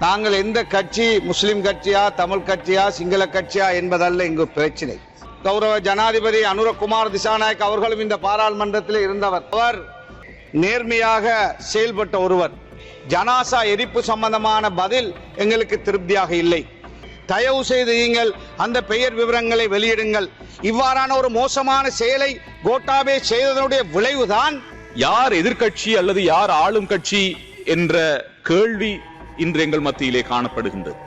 நாங்கள் எந்த கட்சி முஸ்லிம் கட்சியா தமிழ் கட்சியா சிங்கள கட்சியா என்பதல்ல இங்கு பிரச்சனை. கௌரவ ஜனாதிபதி அனுரகுமார் திசாநாயக் அவர்களும் இந்த பாராளுமன்றத்தில் இருந்தவர். அவர் நேர்மையாக செயல்பட்ட ஒருவர். ஜனாசா எரிப்பு சம்பந்தமான பதில் எங்களுக்கு திருப்தியாக இல்லை. தயவு செய்து நீங்கள் அந்த பெயர் விவரங்களை வெளியிடுங்கள். இவ்வாறான ஒரு மோசமான செயலை கோட்டாபே செய்ததனுடைய விளைவுதான் யார் எதிர்கட்சி அல்லது யார் ஆளும் கட்சி என்ற கேள்வி இன்று எங்கள் மத்தியிலே காணப்படுகின்றது.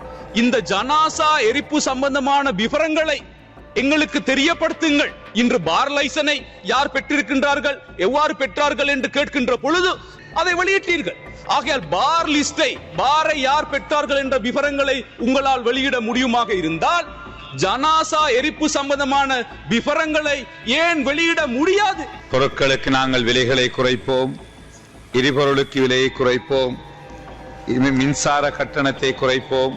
இந்த ஜனாசா எரிப்பு சம்பந்தமான விவரங்களை எங்களுக்கு தெரியப்படுத்துங்கள். இன்று பார் லைசனை யார் பெற்றிருக்கின்றார்கள் எவ்வாறு பெற்றார்கள் என்று கேட்கின்ற பொழுது அதை வெளியிட்டீர்கள். ஆகையால் பார் லிஸ்டை பாரை யார் பெற்றார்கள் என்ற விவரங்களை உங்களால் வெளியிட முடியுமாக இருந்தால் ஜனாசா எரிப்பு சம்பந்தமான விவரங்களை ஏன் வெளியிட முடியாது? பொருட்களுக்கு நாங்கள் விலைகளை குறைப்போம் எரிபொருளுக்கு விலையை குறைப்போம் இனி மின்சார கட்டணத்தை குறைப்போம்.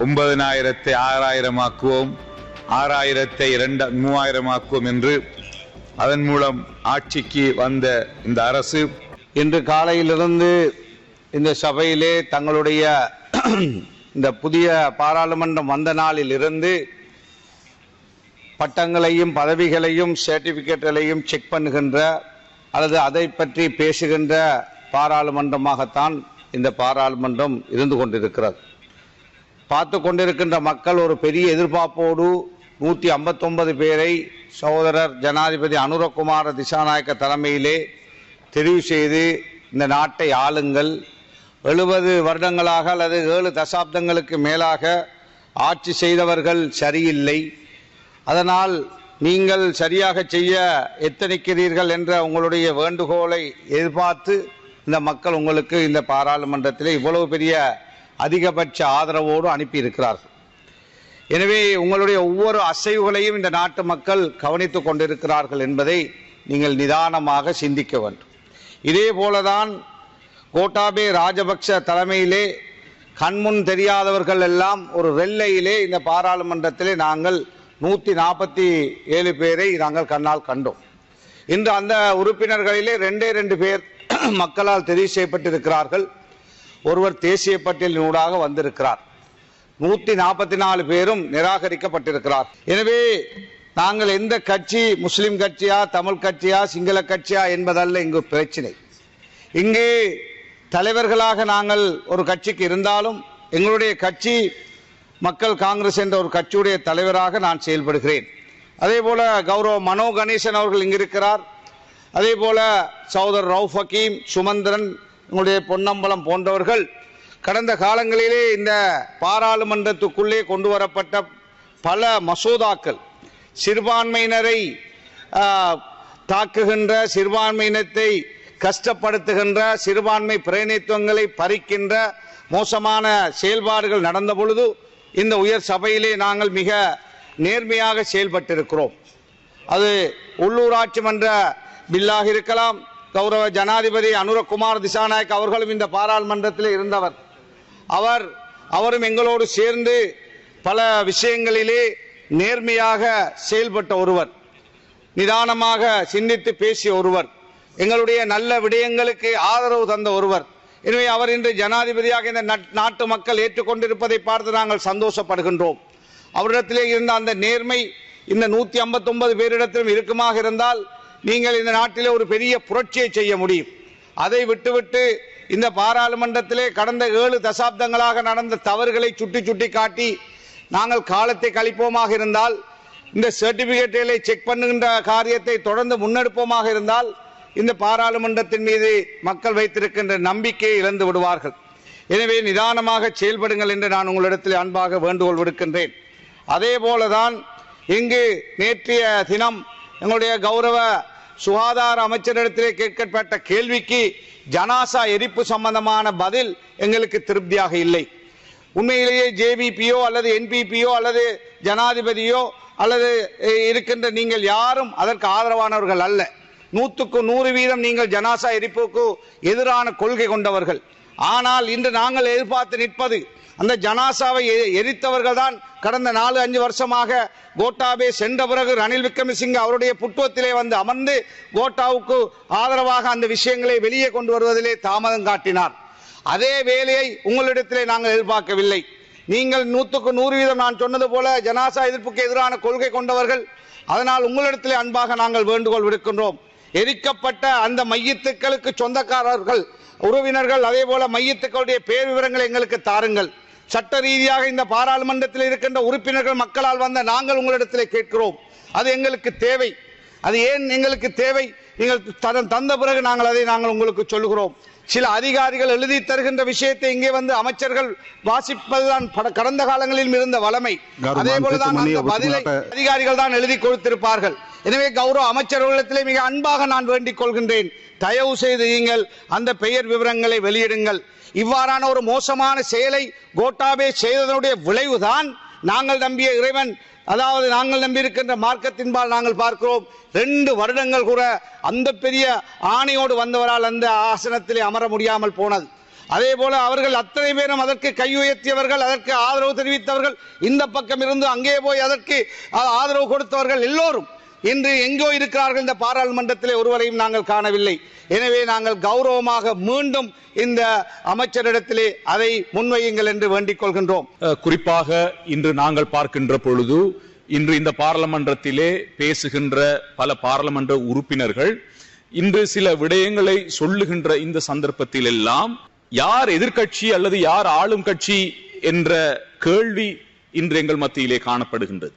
ஒன்பதனாயிரத்தை ஆறாயிரம் ஆக்குவோம். ஆறாயிரத்தை இரண்டு மூவாயிரம் ஆக்குவோம் என்று அதன் மூலம் ஆட்சிக்கு வந்த இந்த அரசு. இன்று காலையிலிருந்து இந்த சபையிலே தங்களுடைய இந்த புதிய பாராளுமன்றம் வந்த நாளில் இருந்து பட்டங்களையும் பதவிகளையும் சர்டிபிகேட்டுகளையும் செக் பண்ணுகின்ற அல்லது அதை பற்றி பேசுகின்ற பாராளுமன்றமாகத்தான் இந்த பாராளுமன்றம் இருந்து கொண்டிருக்கிறது. பார்த்து கொண்டிருக்கின்ற மக்கள் ஒரு பெரிய எதிர்பார்ப்போடு நூற்றி ஐம்பத்தொன்பது பேரை சகோதரர் ஜனாதிபதி அனுரகுமார திசாநாயக்க தலைமையிலே தெரிவு செய்து இந்த நாட்டை ஆளுங்கள். எழுபது வருடங்களாக அல்லது ஏழு தசாப்தங்களுக்கு மேலாக ஆட்சி செய்தவர்கள் சரியில்லை. அதனால் நீங்கள் சரியாக செய்ய எத்தனிக்கிறீர்கள் என்ற உங்களுடைய வேண்டுகோளை எதிர்பார்த்து இந்த மக்கள் உங்களுக்கு இந்த பாராளுமன்றத்தில் இவ்வளவு பெரிய அதிகபட்ச ஆதரவோடு அனுப்பியிருக்கிறார்கள். எனவே உங்களுடைய ஒவ்வொரு அசைவுகளையும் இந்த நாட்டு மக்கள் கவனித்துக் கொண்டிருக்கிறார்கள் என்பதை நீங்கள் நிதானமாக சிந்திக்க வேண்டும். இதே போலதான் கோட்டாபே ராஜபக்ஷ தலைமையிலே கண்முன் தெரியாதவர்கள் எல்லாம் ஒரு வெள்ளையிலே இந்த பாராளுமன்றத்திலே நாங்கள் நூற்றி நாற்பத்தி ஏழு பேரை நாங்கள் கண்ணால் கண்டோம். இன்று அந்த உறுப்பினர்களிலே ரெண்டே ரெண்டு பேர் மக்களால் தெரிவு செய்யப்பட்டிருக்கிறார்கள். ஒருவர் தேசிய பட்டியலினூடாக வந்திருக்கிறார். நூத்தி நாற்பத்தி நாலு பேரும் நிராகரிக்கப்பட்டிருக்கிறார். எனவே நாங்கள் எந்த கட்சி முஸ்லிம் கட்சியா தமிழ் கட்சியா சிங்கள கட்சியா என்பதல்ல இங்கு பிரச்சனை. இங்கே தலைவர்களாக நாங்கள் ஒரு கட்சிக்கு இருந்தாலும் எங்களுடைய கட்சி மக்கள் காங்கிரஸ் என்ற ஒரு கட்சியுடைய தலைவராக நான் செயல்படுகிறேன். அதே போல கௌரவ மனோ கணேசன் அவர்கள் இங்கு இருக்கிறார் அதே போல சகோதரர் ரவுஃப் ஹக்கீம் சுமந்திரன் உங்களுடைய பொன்னம்பலம் போன்றவர்கள் கடந்த காலங்களிலே இந்த பாராளுமன்றத்துக்குள்ளே கொண்டு வரப்பட்ட பல மசோதாக்கள் சிறுபான்மையினரை தாக்குகின்ற சிறுபான்மையினத்தை கஷ்டப்படுத்துகின்ற சிறுபான்மை பிரதிநிதித்துவங்களை பறிக்கின்ற மோசமான செயல்பாடுகள் நடந்த பொழுது இந்த உயர் சபையிலே நாங்கள் மிக நேர்மையாக செயல்பட்டிருக்கிறோம். அது உள்ளூராட்சி மன்ற பில்லாக இருக்கலாம். கௌரவ ஜனாதிபதி அனுரகுமார் திசாநாயக் அவர்களும் இந்த பாராளுமன்றத்தில் இருந்தவர். அவர் அவரும் எங்களோடு சேர்ந்து பல விஷயங்களிலே நேர்மையாக செயல்பட்ட ஒருவர். நிதானமாக சிந்தித்து பேசிய ஒருவர். எங்களுடைய நல்ல விடயங்களுக்கு ஆதரவு தந்த ஒருவர். எனவே அவர் இன்று ஜனாதிபதியாக இந்த நட்- நாட்டு மக்கள் ஏற்றுக்கொண்டிருப்பதை பார்த்து நாங்கள் சந்தோஷப்படுகின்றோம். அவரிடத்திலே இருந்த அந்த நேர்மை இந்த நூத்தி ஐம்பத்தி ஒன்பது பேரிடத்திலும் இருக்குமாக இருந்தால் நீங்கள் இந்த நாட்டிலே ஒரு பெரிய புரட்சியை செய்ய முடியும். அதை விட்டுவிட்டு இந்த பாராளுமன்றத்திலே கடந்த ஏழு தசாப்தங்களாக நடந்த தவறுகளை சுட்டி சுட்டி காட்டி நாங்கள் காலத்தை கழிப்போமாக இருந்தால் இந்த சர்டிபிகேட்டுகளை செக் பண்ணுகின்ற காரியத்தை தொடர்ந்து முன்னெடுப்போமாக இருந்தால் இந்த பாராளுமன்றத்தின் மீது மக்கள் வைத்திருக்கின்ற நம்பிக்கையை இழந்து விடுவார்கள். எனவே நிதானமாக செயல்படுங்கள் என்று நான் உங்களிடத்தில் அன்பாக வேண்டுகோள் விடுக்கின்றேன். அதே போலதான் இங்கு நேற்றைய தினம் எங்களுடைய கௌரவ சுகாதார அமைச்சரிடத்திலே கேட்கப்பட்ட கேள்விக்கு ஜனாசா எரிப்பு சம்பந்தமான பதில் எங்களுக்கு திருப்தியாக இல்லை. உண்மையிலேயே ஜேபிபியோ அல்லது என்பிபியோ அல்லது ஜனாதிபதியோ அல்லது இருக்கின்ற நீங்கள் யாரும் அதற்கு ஆதரவானவர்கள் அல்ல. நூற்றுக்கு நூறு வீதம் நீங்கள் ஜனாசா எரிப்புக்கு எதிரான கொள்கை கொண்டவர்கள். ஆனால் இன்று நாங்கள் எதிர்பார்த்து நிற்பது அந்த ஜனாசாவை எரித்தவர்கள் தான் கடந்த நாலு அஞ்சு வருஷமாக கோட்டாபே சென்ற பிறகு ரணில் விக்ரமசிங்க அவருடைய புட்டுவத்திலே வந்து அமர்ந்து கோட்டாவுக்கு ஆதரவாக அந்த விஷயங்களை வெளியே கொண்டு வருவதிலே தாமதம் காட்டினார். அதே வேலையை உங்களிடத்திலே நாங்கள் எதிர்பார்க்கவில்லை. நீங்கள் நூற்றுக்கு நூறு வீதம் நான் சொன்னது போல ஜனாசா எதிர்ப்புக்கு எதிரான கொள்கை கொண்டவர்கள் அதனால் உங்களிடத்திலே அன்பாக நாங்கள் வேண்டுகோள் விடுக்கின்றோம். எரிக்கப்பட்ட அந்த மையத்துக்களுக்கு சொந்தக்காரர்கள் உறவினர்கள் அதே போல மையத்துக்களுடைய பேர் விவரங்களை எங்களுக்கு தாருங்கள். சட்ட ரீதியாக இந்த பாராளுமன்றத்தில் இருக்கின்ற உறுப்பினர்கள் மக்களால் வந்த நாங்கள் உங்களிடத்திலே கேட்கிறோம். அது எங்களுக்கு தேவை. அது ஏன் எங்களுக்கு தேவை? நீங்கள் தந்த பிறகு நாங்கள் அதை நாங்கள் உங்களுக்கு சொல்லுகிறோம். சில அதிகாரிகள் எழுதி தருகின்ற விஷயத்தை இங்கே வந்து அமைச்சர்கள் வாசிப்பதுதான் கடந்த காலங்களில் இருந்த வளமை. அதே போலதான் பதிலை அதிகாரிகள் தான் எழுதி கொடுத்திருப்பார்கள். எனவே கௌரவ அமைச்சர்களிடத்திலே மிக அன்பாக நான் வேண்டிக் கொள்கின்றேன். தயவு செய்து நீங்கள் அந்த பெயர் விவரங்களை வெளியிடுங்கள். இவ்வாறான ஒரு மோசமான செயலை கோட்டாபே செய்ததனுடைய விளைவுதான் நாங்கள் நம்பிய இறைவன். அதாவது நாங்கள் நம்பியிருக்கின்ற மார்க்கத்தின்பால் நாங்கள் பார்க்கிறோம். ரெண்டு வருடங்கள் கூட அந்த பெரிய ஆணையோடு வந்தவரால் அந்த ஆசனத்திலே அமர முடியாமல் போனது. அதே போல அவர்கள் அத்தனை பேரும் அதற்கு கை உயர்த்தியவர்கள் அதற்கு ஆதரவு தெரிவித்தவர்கள் இந்த பக்கம் இருந்து அங்கே போய் அதற்கு ஆதரவு கொடுத்தவர்கள் எல்லோரும். இன்று எங்கோ இருக்கிறார்கள் இந்த பாராளுமன்றத்திலே ஒருவரையும் நாங்கள் காணவில்லை. எனவே நாங்கள் கௌரவமாக மீண்டும் இந்த அமைச்சரிடத்திலே அதை முன்வையுங்கள் என்று வேண்டிக் கொள்கின்றோம். குறிப்பாக இன்று நாங்கள் பார்க்கின்ற பொழுது இன்று இந்த பாராளுமன்றத்திலே பேசுகின்ற பல பாராளுமன்ற உறுப்பினர்கள் இன்று சில விடயங்களை சொல்லுகின்ற இந்த சந்தர்ப்பத்தில் எல்லாம் யார் எதிர்கட்சி அல்லது யார் ஆளும் கட்சி என்ற கேள்வி இன்று எங்கள் மத்தியிலே காணப்படுகின்றது.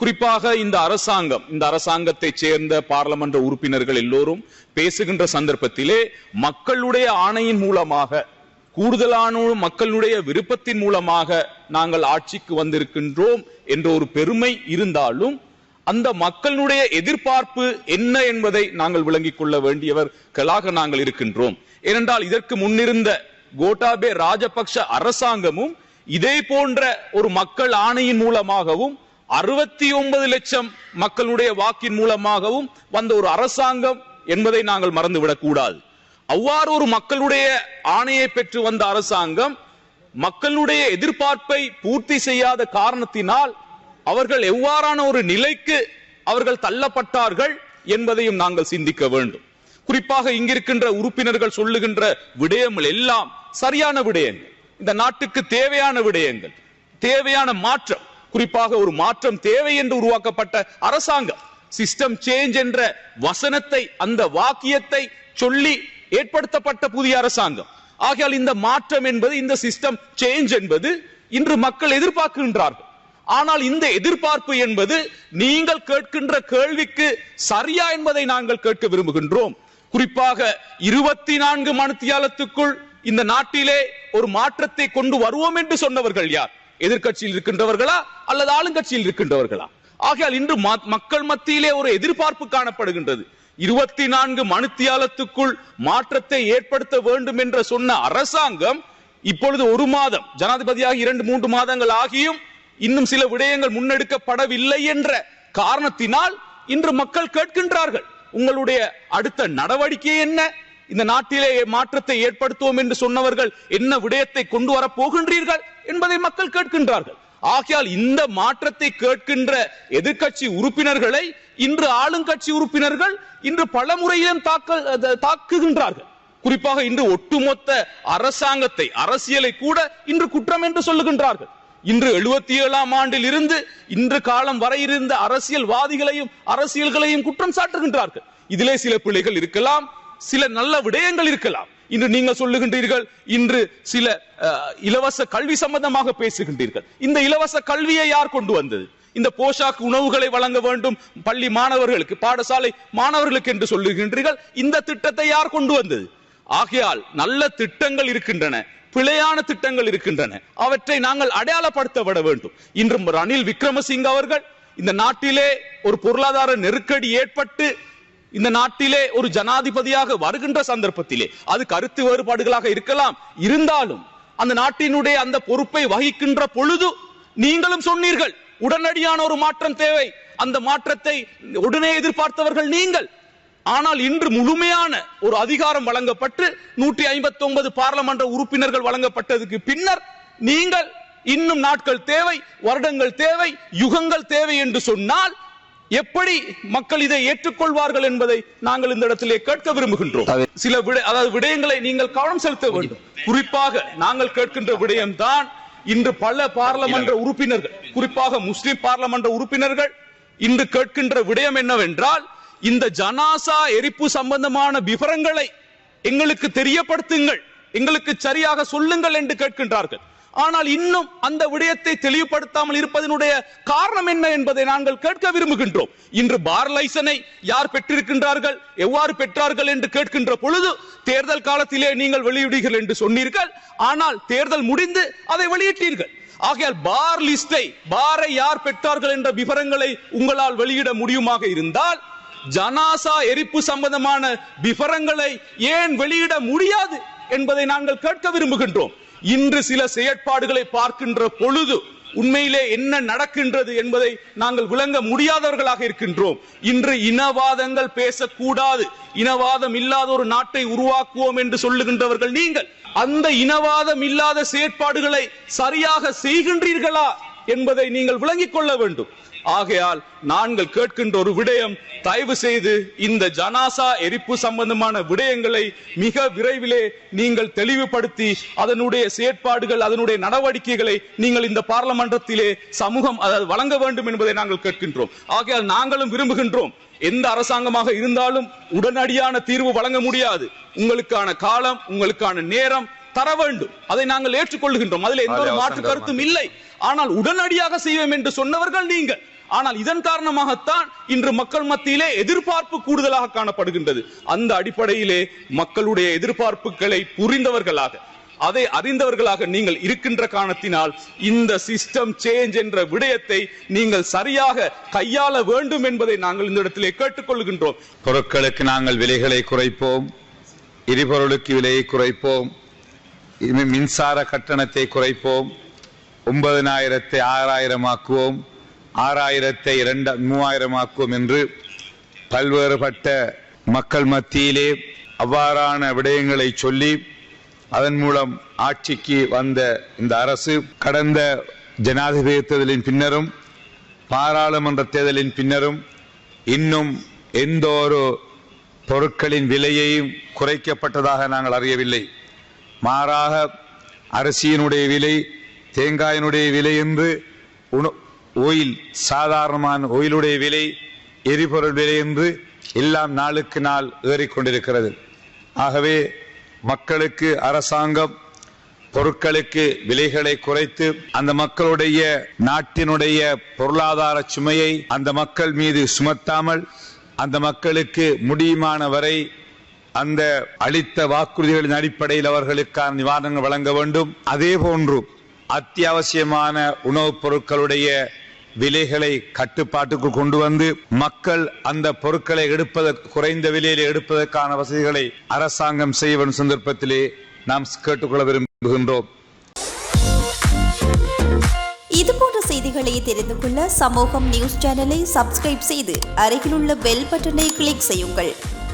குறிப்பாக இந்த அரசாங்கம் இந்த அரசாங்கத்தை சேர்ந்த பாராளுமன்ற உறுப்பினர்கள் எல்லோரும் பேசுகின்ற சந்தர்ப்பத்திலே மக்களுடைய ஆணையின் மூலமாக கூடுதலான மக்களுடைய விருப்பத்தின் மூலமாக நாங்கள் ஆட்சிக்கு வந்திருக்கின்றோம் என்ற ஒரு பெருமை இருந்தாலும் அந்த மக்களுடைய எதிர்பார்ப்பு என்ன என்பதை நாங்கள் விளங்கிக் கொள்ள வேண்டியவர்களாக நாங்கள் இருக்கின்றோம். ஏனென்றால் இதற்கு முன்னிருந்த கோட்டாபே ராஜபக்ஷ அரசாங்கமும் இதே போன்ற ஒரு மக்கள் ஆணையின் மூலமாகவும் அறுபத்தி ஒன்பது லட்சம் மக்களுடைய வாக்கின் மூலமாகவும் வந்த ஒரு அரசாங்கம் என்பதை நாங்கள் மறந்துவிடக் கூடாது. அவ்வாறு ஒரு மக்களுடைய ஆணையை பெற்று வந்த அரசாங்கம் மக்களுடைய எதிர்பார்ப்பை பூர்த்தி செய்யாத காரணத்தினால் அவர்கள் எவ்வாறான ஒரு நிலைக்கு அவர்கள் தள்ளப்பட்டார்கள் என்பதையும் நாங்கள் சிந்திக்க வேண்டும். குறிப்பாக இங்கிருக்கின்ற உறுப்பினர்கள் சொல்லுகின்ற விடயங்கள் எல்லாம் சரியான விடயங்கள். இந்த நாட்டுக்கு தேவையான விடயங்கள் தேவையான மாற்றம் குறிப்பாக ஒரு மாற்றம் தேவை என்று உருவாக்கப்பட்ட அரசாங்கம். சிஸ்டம் சேஞ்ச் என்ற வசனத்தை அந்த வாக்கியத்தை சொல்லி ஏற்படுத்தப்பட்ட புதிய அரசாங்கம். ஆகையால் இந்த மாற்றம் என்பது இந்த சிஸ்டம் சேஞ்ச் என்பது இன்று மக்கள் எதிர்பார்க்கின்றார்கள். ஆனால் இந்த எதிர்பார்ப்பு என்பது நீங்கள் கேட்கின்ற கேள்விக்கு சரியா என்பதை நாங்கள் கேட்க விரும்புகின்றோம். குறிப்பாக இருபத்தி நான்கு மணித்தியாலத்துக்குள் இந்த நாட்டிலே ஒரு மாற்றத்தை கொண்டு வருவோம் என்று சொன்னவர்கள் யார்? எதிர்கட்சியில் இருக்கின்றவர்களா அல்லது ஆளுங்கட்சியில் இருக்கின்றவர்களா? ஆகையால் இன்று மக்கள் மத்தியிலே ஒரு எதிர்பார்ப்பு காணப்படுகின்றது. இருபத்தி நான்கு மணித்தியாலத்துக்குள் மாற்றத்தை ஏற்படுத்த வேண்டும் என்று சொன்ன அரசாங்கம் இப்பொழுது ஒரு மாதம் ஜனாதிபதியாக இரண்டு மூன்று மாதங்கள் ஆகியும் இன்னும் சில விடயங்கள் முன்னெடுக்கப்படவில்லை என்ற காரணத்தினால் இன்று மக்கள் கேட்கின்றார்கள் உங்களுடைய அடுத்த நடவடிக்கை என்ன? இந்த நாட்டிலே மாற்றத்தை ஏற்படுத்துவோம் என்று சொன்னவர்கள் என்ன விடயத்தை கொண்டு வர போகின்றீர்கள் என்பதை மக்கள் கேட்கின்றார்கள். ஆகையால் இந்த மாற்றத்தை கேட்கின்ற எதிர்கட்சி உறுப்பினர்களை இன்று ஆளுங்கட்சி உறுப்பினர்கள் இன்று பல முறையிலும் தாக்குகின்றார்கள். குறிப்பாக இன்று ஒட்டுமொத்த அரசாங்கத்தை அரசியலை கூட இன்று குற்றம் என்று சொல்லுகின்றார்கள். இன்று எழுபத்தி ஏழாம் ஆண்டில் இருந்து இன்று காலம் வரை இருந்த அரசியல்வாதிகளையும் அரசியல்களையும் குற்றம் சாட்டுகின்றார்கள். இதிலே சில பிள்ளைகள் இருக்கலாம் சில நல்ல விடயங்கள் இருக்கலாம். இன்று நீங்கள் சொல்லுகின்றீர்கள் இன்று சில இலவச கல்வி சம்பந்தமாக பேசுகின்றீர்கள். இந்த இலவச கல்வியை யார் கொண்டு வந்தது? இந்த போஷாக்கு உணவுகளை வழங்க வேண்டும் பள்ளி மாணவர்களுக்கு பாடசாலை மாணவர்களுக்கு என்று சொல்லுகின்றீர்கள் இந்த திட்டத்தை யார் கொண்டு வந்தது? ஆகையால் நல்ல திட்டங்கள் இருக்கின்றன பிழையான திட்டங்கள் இருக்கின்றன அவற்றை நாங்கள் அடையாளப்படுத்தப்பட வேண்டும். இன்று ரணில் விக்ரமசிங்க அவர்கள் இந்த நாட்டிலே ஒரு பொருளாதார நெருக்கடி ஏற்பட்டு இந்த நாட்டிலே ஒரு ஜனாதிபதியாக வருகின்ற சந்தர்ப்பத்திலே அது கருத்து வேறுபாடுகளாக இருக்கலாம். இருந்தாலும் அந்த நாட்டினுடைய அந்த பொறுப்பை வகிக்கின்ற பொழுது நீங்களும் சொன்னீர்கள் உடனடியான ஒரு மாற்றம் தேவை. அந்த மாற்றத்தை உடனே எதிர்பார்த்தவர்கள் நீங்கள். ஆனால் இன்று முழுமையான ஒரு அதிகாரம் வழங்கப்பட்டு நூற்றி ஐம்பத்தி ஒன்பது பாராளுமன்ற உறுப்பினர்கள் வழங்கப்பட்டதுக்கு பின்னர் நீங்கள் இன்னும் நாட்கள் தேவை வருடங்கள் தேவை யுகங்கள் தேவை என்று சொன்னால் எப்படி மக்கள் இதை ஏற்றுக்கொள்வார்கள் என்பதை நாங்கள் இந்த இடத்திலே கேட்க விரும்புகின்றோம். சில அதாவது விடயங்களை நீங்கள் கவனம் செலுத்த வேண்டும். குறிப்பாக நாங்கள் கேட்கின்ற விடயம்தான் இன்று பல பாராளுமன்ற உறுப்பினர்கள் குறிப்பாக முஸ்லிம் பாராளுமன்ற உறுப்பினர்கள் இன்று கேட்கின்ற விடயம் என்னவென்றால் இந்த ஜனாசா எரிப்பு சம்பந்தமான விவரங்களை எங்களுக்கு தெரியப்படுத்துங்கள் எங்களுக்கு சரியாக சொல்லுங்கள் என்று கேட்கின்றார்கள். ஆனால் இன்னும் அந்த விடயத்தை தெளிவுபடுத்தாமல் இருப்பதனுடைய காரணம் என்ன என்பதை நாங்கள் கேட்க விரும்புகின்றோம். இன்று பார் லைசனை யார் பெற்றிருக்கின்றார்கள் எவ்வாறு பெற்றார்கள் என்று கேட்கின்ற பொழுது தேர்தல் காலத்திலே நீங்கள் வெளியிடுகிறீர்கள் என்று சொன்னீர்கள். ஆனால் தேர்தல் முடிந்து அதை வெளியிட்டீர்கள். ஆகையால் பார் லிஸ்டை பாரை யார் பெற்றார்கள் என்ற விவரங்களை உங்களால் வெளியிட முடியுமாக இருந்தால் ஜனாசா எரிப்பு சம்பந்தமான விவரங்களை ஏன் வெளியிட முடியாது என்பதை நாங்கள் கேட்க விரும்புகின்றோம். இன்று சில செயற்பாடுகளை பார்க்கின்ற பொழுது உண்மையிலே என்ன நடக்கின்றது என்பதை நாங்கள் விளங்க முடியாதவர்களாக இருக்கின்றோம். இன்று இனவாதங்கள் பேசக்கூடாது. இனவாதம் இல்லாத ஒரு நாட்டை உருவாக்குவோம் என்று சொல்லுகின்றவர்கள் நீங்கள். அந்த இனவாதம் இல்லாத செயற்பாடுகளை சரியாக செய்கின்றீர்களா? என்பதை நீங்கள் விளங்கிக் கொள்ள வேண்டும். ஆகையால் நாங்கள் கேட்கின்ற ஒரு விடயம் தயவு செய்து இந்த ஜனாசா எரிப்பு சம்பந்தமான விடயங்களை மிக விரைவிலே நீங்கள் தெளிவுபடுத்தி அதனுடைய செயற்பாடுகள் அதனுடைய நடவடிக்கைகளை நீங்கள் இந்த பார்லமன்றத்திலே சமூகம் அதாவது வழங்க வேண்டும் என்பதை நாங்கள் கேட்கின்றோம். ஆகையால் நாங்களும் விரும்புகின்றோம். எந்த அரசாங்கமாக இருந்தாலும் உடனடியான தீர்வு வழங்க முடியாது. உங்களுக்கான காலம் உங்களுக்கான நேரம் தர வேண்டும். அதை நாங்கள் ஏற்றுக்கொள்கின்றோம். அதில் எந்த ஒரு மாற்று கருத்தும் இல்லை. ஆனால் உடனடியாக செய்வோம் என்று சொன்னவர்கள் நீங்கள். ஆனால் இதன் காரணமாகத்தான் இன்று மக்கள் மத்தியிலே எதிர்பார்ப்பு கூடுதலாக காணப்படுகின்றது. அந்த அடிப்படையிலே மக்களுடைய எதிர்பார்ப்புகளை புரிந்தவர்களாக அதை அறிந்தவர்களாக நீங்கள் இருக்கின்ற காரணத்தினால் இந்த சிஸ்டம் சேஞ்ச் என்ற விடயத்தை நீங்கள் சரியாக கையாள வேண்டும் என்பதை நாங்கள் இந்த இடத்திலே கேட்டுக்கொள்கின்றோம். பொருட்களுக்கு நாங்கள் விலைகளை குறைப்போம். எரிபொருளுக்கு விலையை குறைப்போம். இனிமே மின்சார கட்டணத்தை குறைப்போம். ஒன்பதனாயிரத்தை ஆறாயிரம் ஆக்குவோம். ஆறாயிரத்தை இரண்டு மூவாயிரம் ஆக்குவோம் என்று பல்வேறுபட்ட மக்கள் மத்தியிலே அவ்வாறான விடயங்களை சொல்லி அதன் மூலம் ஆட்சிக்கு வந்த இந்த அரசு கடந்த ஜனாதிபதி தேர்தலின் பின்னரும் பாராளுமன்ற தேர்தலின் பின்னரும் இன்னும் எந்த ஒரு பொருட்களின் விலையையும் குறைக்கப்பட்டதாக நாங்கள் அறியவில்லை. மாறாக அரிசியினுடைய விலை தேங்காயினுடைய விலை என்று உண- ஓயில் சாதாரணமான ஓயிலுடைய விலை எரிபொருள் விலை என்று எல்லாம் நாளுக்கு நாள் ஏறிக்கொண்டிருக்கிறது. ஆகவே மக்களுக்கு அரசாங்கம் பொருட்களுக்கு விலைகளை குறைத்து அந்த மக்களுடைய நாட்டினுடைய பொருளாதார சுமையை அந்த மக்கள் மீது சுமத்தாமல் அந்த மக்களுக்கு முடியுமான வரை அந்த அளித்த வாக்குறுதிகளின் அடிப்படையில் அவர்களுக்கான நிவாரணங்கள் வழங்க வேண்டும். அதே போன்று அத்தியாவசியமான உணவுப் பொருட்களுடைய விலைகளை கட்டுப்பாட்டுக்குள் கொண்டு வந்து மக்கள் அந்த பொருட்களை எடுப்பதற்கு குறைந்த விலையில் எடுப்பதற்கான வசதிகளை அரசாங்கம் செய்ய வேண்டும் சந்தர்ப்பத்திலே நாம் கேட்டுக்கொள்ள விரும்புகின்றோம். இதுபோன்ற செய்திகளை தெரிந்து கொள்ள சமூகம் நியூஸ் சேனலை சப்ஸ்கிரைப் செய்து அருகிலுள்ள பெல் பட்டனை கிளிக் செய்யுங்கள்.